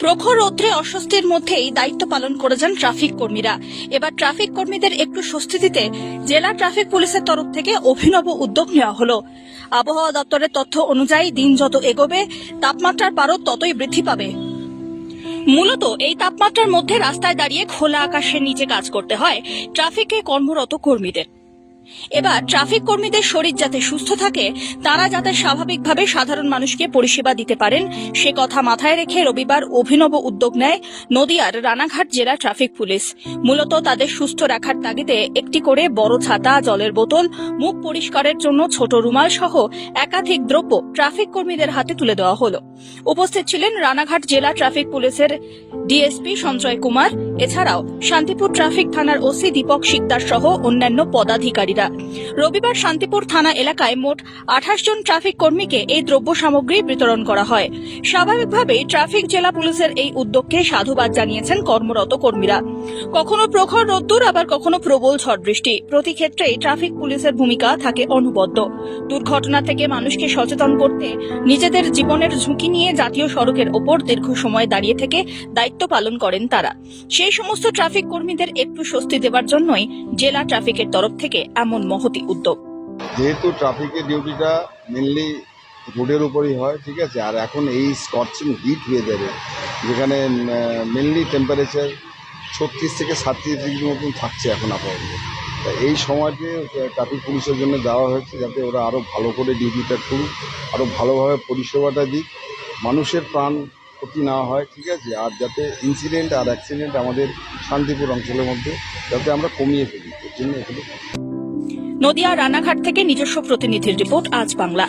প্রখর রৌদ্রে অস্বস্তির মধ্যেই দায়িত্ব পালন করে যান ট্রাফিক কর্মীরা। এবার ট্রাফিক কর্মীদের একটু স্বস্তি দিতে জেলা ট্রাফিক পুলিশের তরফ থেকে অভিনব উদ্যোগ নেওয়া হলো। আবহাওয়া দপ্তরের তথ্য অনুযায়ী দিন যত এগোবে, তাপমাত্রার পারদ ততই বৃদ্ধি পাবে। মূলত এই তাপমাত্রার মধ্যে রাস্তায় দাঁড়িয়ে খোলা আকাশের নিচে কাজ করতে হয় ট্রাফিকে কর্মরত কর্মীদের। এবার ট্রাফিক কর্মীদের শরীর যাতে সুস্থ থাকে, তারা যাতে স্বাভাবিকভাবে সাধারণ মানুষকে পরিষেবা দিতে পারেন, সে কথা মাথায় রেখে রবিবার অভিনব উদ্যোগ নেয় নদিয়ার রানাঘাট জেলা ট্রাফিক পুলিশ। মূলত তাদের সুস্থ রাখার তাগিদে একটি করে বড় ছাতা, জলের বোতল, মুখ পরিষ্কারের জন্য ছোট রুমাল সহ একাধিক দ্রব্য ট্রাফিক কর্মীদের হাতে তুলে দেওয়া হলো। উপস্থিত ছিলেন রানাঘাট জেলা ট্রাফিক পুলিশের ডিএসপি সঞ্জয় কুমার, এছাড়াও শান্তিপুর ট্রাফিক থানার ওসি দীপক শিকদার সহ অন্যান্য পদাধিকারীরা। রবিবার শান্তিপুর থানা এলাকায় মোট আঠাশ জন ট্রাফিক কর্মীকে এই দ্রব্য সামগ্রী বিতরণ করা হয়। স্বাভাবিকভাবেই ট্রাফিক জেলা পুলিশের এই উদ্যোগকে সাধুবাদ জানিয়েছেন কর্মরত কর্মীরা। কখনো প্রখর রোদ্দুর, আবার কখনো প্রবল ঝড় বৃষ্টি। প্রতি ক্ষেত্রেই ট্রাফিক পুলিশের ভূমিকা থাকে অনবদ্য। দুর্ঘটনা থেকে মানুষকে সচেতন করতে নিজেদের জীবনের ঝুঁকি নিয়ে জাতীয় সড়কের ওপর দীর্ঘ সময় দাঁড়িয়ে থেকে দায়িত্ব পালন করেন তারা। সেই সমস্ত ট্রাফিক কর্মীদের একটু স্বস্তি দেওয়ার জন্যই জেলা ট্রাফিকের তরফ থেকে এমন মহতি উদ্যোগ। যেহেতু ট্রাফিকের ডিউটিটা মেনলি রোডের উপরই হয়, ঠিক আছে? আর এখন এই স্কচিং হিট ওয়েদারে যেখানে মেনলি টেম্পারেচার ছত্রিশ থেকে সাতত্রিশ ডিগ্রির মতন থাকছে এখন আপাতত। তা এই সময়টি ট্রাফিক পুলিশের জন্য দেওয়া হয়েছে যাতে ওরা আরও ভালো করে ডিউটিটা করুক আরও ভালোভাবে পরিষেবাটা দিক। মানুষের প্রাণ ক্ষতি না হয়, ঠিক আছে? আর যাতে ইনসিডেন্ট আর অ্যাক্সিডেন্ট আমাদের শান্তিপুর অঞ্চলের মধ্যে যাতে আমরা কমিয়ে ফেলি, এর জন্য নদিয়া রানাঘাট থেকে নিজস্ব প্রতিনিধির রিপোর্ট, আজ বাংলা।